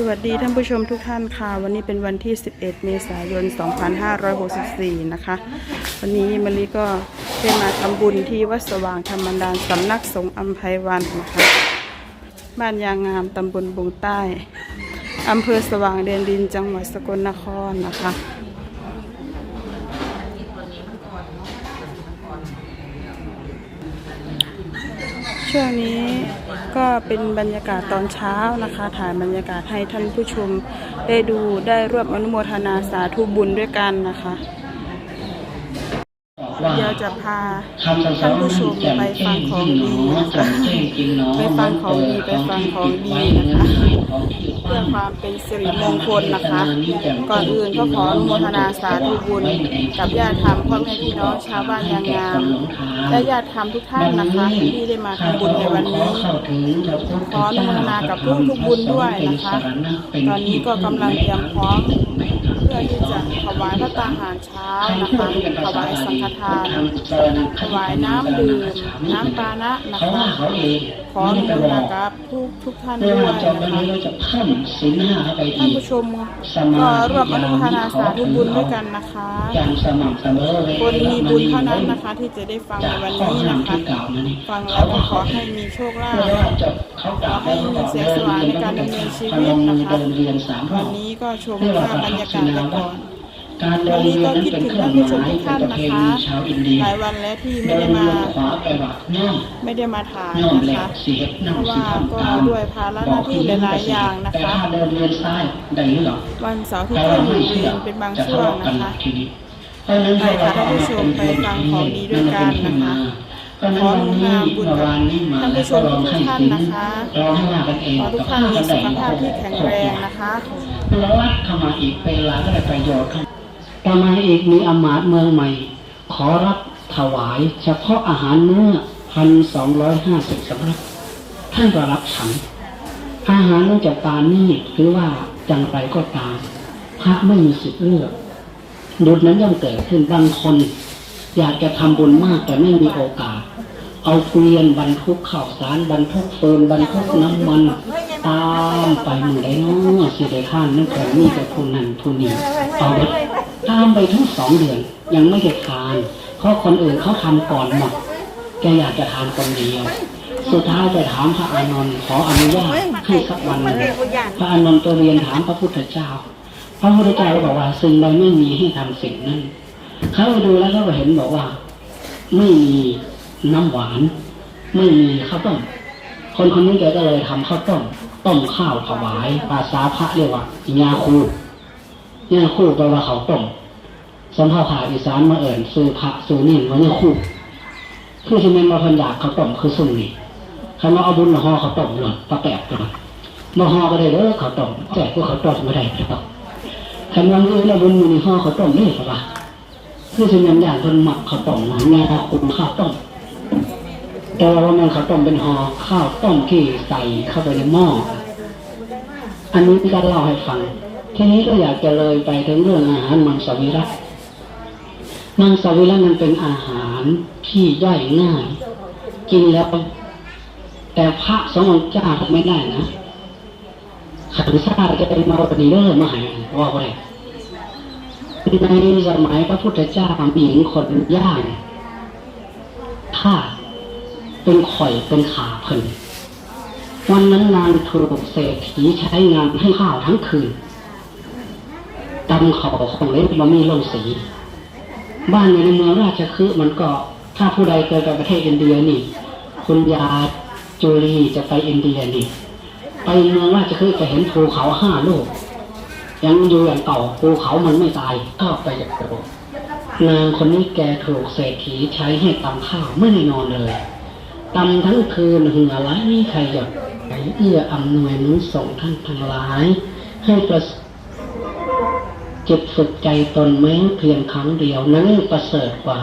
สวัสดีท่านผู้ชมทุกท่านค่ะ วันนี้เป็นวันที่ 11 เมษายน 2564 นะคะ วันนี้มะลิก็ได้มาทำบุญที่วัดสว่างธรรมดานสำนักสงฆ์อัมไพวันนะคะ บ้านยางงามตำบลบุงใต้อำเภอสว่างเดนดินจังหวัดสกลนครนะคะ ช่วงนี้ ก็เป็นบรรยากาศตอนเช้านะคะ ถ่ายบรรยากาศให้ท่านผู้ชมได้ดูได้ร่วมอนุโมทนาสาธุบุญด้วยกันนะคะเดี๋ยวจะพาท่านผู้ชมไปฟังของดีนะคะไปฟังของดีไปฟังของดีนะคะ พื่อความเป็นสิริมงคลนะคะ ก่อนอื่นก็ขออนุโมทนาสาธุบุญ กับญาติธรรมพ่อแม่พี่น้องชาวบ้านยางงามและญาติธรรมทุกท่านนะคะ ที่ได้มาทำบุญในวันนี้ ขออนุโมทนากับทุกทุกบุญด้วยนะคะ ตอนนี้ก็กำลังเตรียมพร้อม พื่อที่จะถวายพระตาหารเช้านะคะถวายสังฆทานถวายน้ำดื่มน้ำปานะนะคะขออนุโมทนากับทุกทุกท่านด้วยนะจะวันคะนี้เราจะพิ่มสินห้าเข้าไปท่านผู้ชมก็ร่วมอนุโมทนาสาธุบุญด้วยกันนะคะอย่างสม่ำเสมอเลยคนมีบุญเท่านั้นนะคะ ที่จะได้ฟังในวันนี้นะคะ ฟังแล้วก็ขอให้มีโชคลาภเพื่อว่าจะเขากล่าวแล้ว ก็บอกเลยเดินเรียนสามรอวันบนี้ก็ชมภาพบรรยากาศไปก่อนการเดินเรียนนั้นเป็นเครื่องหมายเป็นประเพณีชาวอินเดียหลายวันแล้วที่ไม่เดินได้เรีมายนขวาไปวัดน้อมไม่ได้มาถ่ายน้อมนะแหลคะกสีเห็ดเพน้ำราะสีว่าขาวก็ขาวด้วยภาระหน้าที่หลายๆอย่างนะแต่คะถ้าเดินเรียนซ้ายได้หรือเปล่าวันเสาร์ที่แต่ก็เราอยู่ไม่เรีเชื่อยนเป็นบางจะช่วทะงเลาะกันนะคะทีนี้เพราะฉะนั้นไปค่ะท่านผู้ชมไปฟังของดีด้วยกันนะคะ เพราะฉะนั้นวันนี้เมื่อวานนี้มาท่านผู้ชมทุกท่านนนะคะลอท่ากันเองขอทุกท่านมีสุขภาพที่แข็งแรงนะคะแล้ววัดเข้ามาอีกเป็นเวลาก็ได้ประโยชน์ครับต่อมาอีกมีอมาตเมืองใหม่ ขอรับถวายเฉพาะอาหารเนื้อพันสองร้อยห้าสิบสำรับท่านก็รับฉันอาหารเนื่องจากกานี่หรือว่าจังไรก็ตามพระไม่มีสิทธิ์เลือกดุจนั้นย่อมเกิดขึ้นบางคน อยากจะทำบุญมากแต่ไม่มีโอกาส เอาเกวียนบรรทุกข้าวสารบรรทุกเฟิร์นบรรทุกน้ำมันตามไปมือได้เนาะสิได้ข้านนั่นแต่นี่แต่ผู้นั้นผู้นี้เอาไปตามไปทั้งสองเดือน ยังไม่ได้ทาน เพราะคนอื่นเขาทำก่อนหมดแกอยากจะทานคนเดียวสุดท้ายไปถามพระอานนท์ขออนุญาตให้สักวันหนึ่งพระอานนท์ตัวเรียนถามพระพุทธเจ้า พระพุทธเจ้าบอกว่าสิ่งใดไม่มีให้ทำสิ่งนั้น เขาดูแล้วเขาก็เห็นบอกว่า ไม่มีน้ำหวาน ไม่มีข้าวต้มคนคนนี้แกก็เลยทำข้าวต้มต้มข้าวถวายภาษาพระเรียกว่ายาคูยาคูแปลว่าข้าวต้มสำภาษาอีสานมาเอิ่นซื้อพระซื้อนี่มันยาคูคือที่มันมาพันอยากข้าวต้มคือสุ่มนี่คำว่าเอาบุญมาห่อข้าวต้มหน่อยปลาแปะหน่อยมาห่อก็ได้เด้อข้าวต้มแจกก็ข้าวต้มไม่ได้หรอกคำว่าอื่นเอาบุญมีห่อข้าวต้มนี่หรอปะ คือที่มันอยากคนหมักข้าวต้มหรืยาคุมข้าวต้มแต่ว่ามันข้าวต้มเป็นห่อข้าวต้มที่ใส่เข้าไปในหม้ออันนี้พี่ก็เล่าให้ฟัง ทีนี้ก็อยากจะเลยไปถึงเรื่องอาหารมังสวิรัตมังสวิรัตมันเป็นอาหารที่ย่อยง่าย กินแล้วแต่พระสงฆ์เจ้าไม่ได้นะขันซ่าจะเป็นมาวันนี้เริ่มมาหายว่าไป ในสมัยพระพุทธเจ้าหญิงคนย่างถ้าเป็นข่อยเป็นขาเพิ่นวันนั้นนางถูกเศรษฐีใช้งานให้ข้าวทั้งคืนตำเขาของเล็กบะมีลงสี บ้านในเมืองราชคฤห์มันก็ถ้าผู้ใดเคยไปประเทศอินเดียนี่ คุณยาจูลีจะไปอินเดียนี่ ไปเมืองราชคฤห์จะเห็นภูเขาห้าลูก ยังอยู่อย่างเก่าภูเขามันไม่ตายก็ไปอย่างเดิมนางคนนี้แกถูกเศรษฐีใช้ให้ตำข้าวไม่ได้นอนเลยตำทั้งคืนเหงื่อไหลใครหยดไหลเอื้ออำนวยนุนส่งท่านทั้งหลาย ให้ประจิตฝึกใจตนแม้เพียงครั้งเดียวนั้นประเสริฐกว่า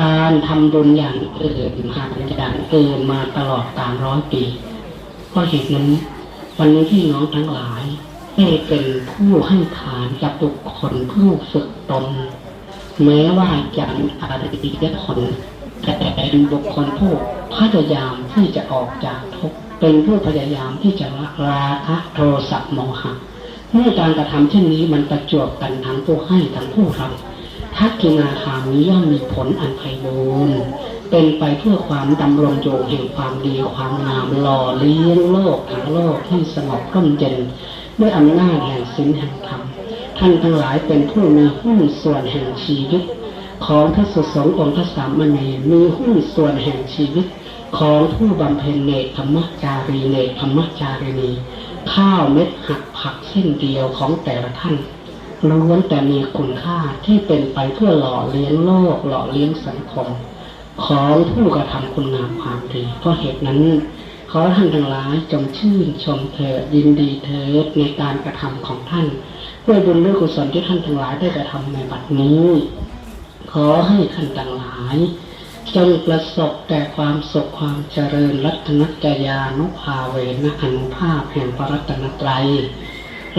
การทำบุญอย่างอื่นหากอย่างอื่นมาตลอดตามร้อยปีเพราะเหตุนั้น วันนี้ที่น้องทั้งหลาย ได้เป็นผู้ให้ทานกับบุคคลผู้ฝึกตน แม้ว่าจะอาจจะคน แต่เป็นบุคคลผู้พยายามที่จะออกจากทุกข์เป็นผู้พยายามที่จะละราคะโทสะโมหะเมื่อการกระทำเช่นนี้มันประจวบกันทั้งผู้ให้ทั้งผู้รับทักกินาคามีย่อมมีผลอันไพบูรณ์เป็นไปเพื่อความดำรงอยู่แห่งความดีความงามหล่อเลี้ยงโลกทั้งโลกให้สงบร่มเย็น ด้วยอำนาจแห่งศีลแห่งธรรมท่านทั้งหลายเป็นผู้มีหุ้นส่วนแห่งชีวิต ของพระสุสงฆ์องค์พระสามเณรมีหุ้นส่วนแห่งชีวิต ของผู้บำเพ็ญเนกธรรมจารีเนกธรรมจารีนีข้าวเม็ดหักผักเส้นเดียวของแต่ละท่านล้วนแต่มีคุณค่าที่เป็นไปเพื่อหล่อเลี้ยงโลกหล่อเลี้ยงสังคม ของผู้กระทำคุณงามความดีเพราะเหตุนั้น ขอท่านทั้งหลายจงชื่นชมเถิดยินดีเถิดในการกระทำของท่านด้วยบุญด้วยกุศลที่ท่านทั้งหลายได้กระทำในบัดนี้ ขอให้ท่านทั้งหลาย จงประสบแต่ความสุขความเจริญรัตนจยานุภาเวนะอนุภาพแห่งพระรัตนตรัย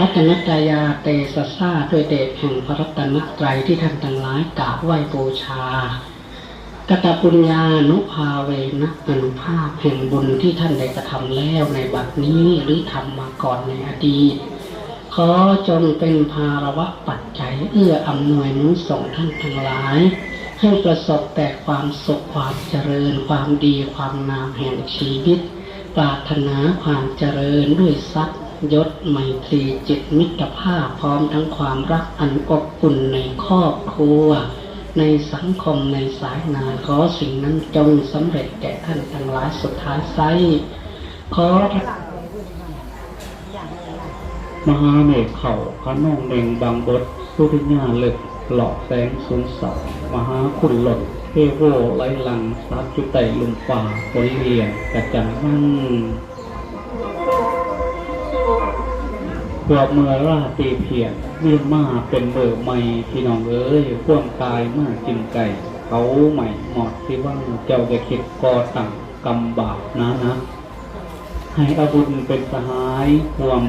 รัตนจยาเตสะซาด้วยเดชแห่งพระรัตนตรัยที่ท่านทั้งหลายกราบไหว้บูชา กตปุญญานุภาเวนะอนุภาพแห่งบุญที่ท่านได้กระทำแล้วในบัดนี้หรือทำมาก่อนในอดีตขอจงเป็นภาระวะปัจจัยเอื้ออำนวยนุส่งท่านทั้งหลาย ให้ประสบแต่ความสุขความเจริญความดีความงามแห่งชีวิต ปรารถนาความเจริญด้วยทรัพย์ยศไมตรีจิตมิตรภาพพร้อมทั้งความรักอันอบอุ่นในครอบครัว ในสังคมในสายงานขอสิ่งนั้นจงสำเร็จแก่ท่านทั้งหลายสุดท้ายไซขอพระมหาเมฆเข่าพระนองเมงบางบดสุริยาเล็กหลอกแสงสูงเสามหาขุนหลดเทโวไลลังสัตจุไตลุมป่าฝนเรียงกระจังมั่ง พวกเมื่อราตีเพียรเรียนมาเป็นเบอร์ใหม่พี่น้องเอ้ยพ่วงกายมากินไก่เขาใหม่หมอดที่ว่างเจ้าจะคิดก่อตั้งกำบาปนะนะให้อาบุญเป็นสหายความ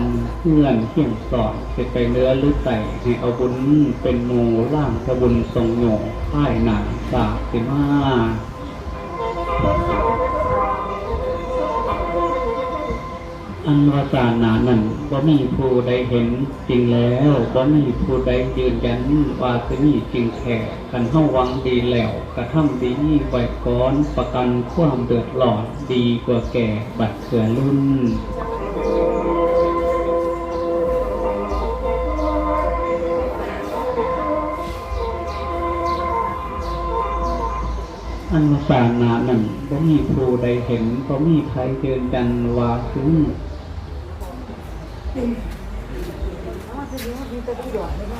เงื่อนเที่ยงสอนเสร็จไปเนื้อหรือไตให้อาบุญเป็นหนูร่างสบุญทรงโยพ่าหนาสาสิมา อันว่าสานานั้นว่ามีผู้ใดเห็นจริงแล้วว่ามีผู้ใดยืนยันว่าจะมีจริงแค่กันเข้าวังดีแล้วกระทำดีไว้ก้อนประกันความเดือดร้อนดีกว่าแก่บัดเถื่อรุ่นอันวาสานานั้นว่ามีผู้ใดเห็นว่ามีใครยืนยันว่าถึง รุ่นใส่ตามจูดนะมา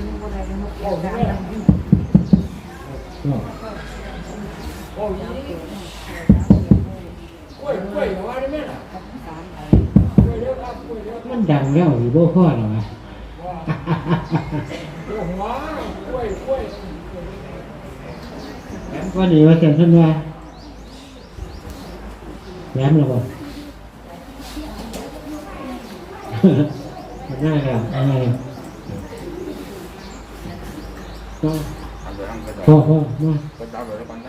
างล่างใช่ไหมมันดังแล้วอยู่บ่พ่อหรอวะว่าดีว่าเสียงขึ้นว่าแย้มหรอบ่มันง่ายครับง่ हो. हो, हो. हो हो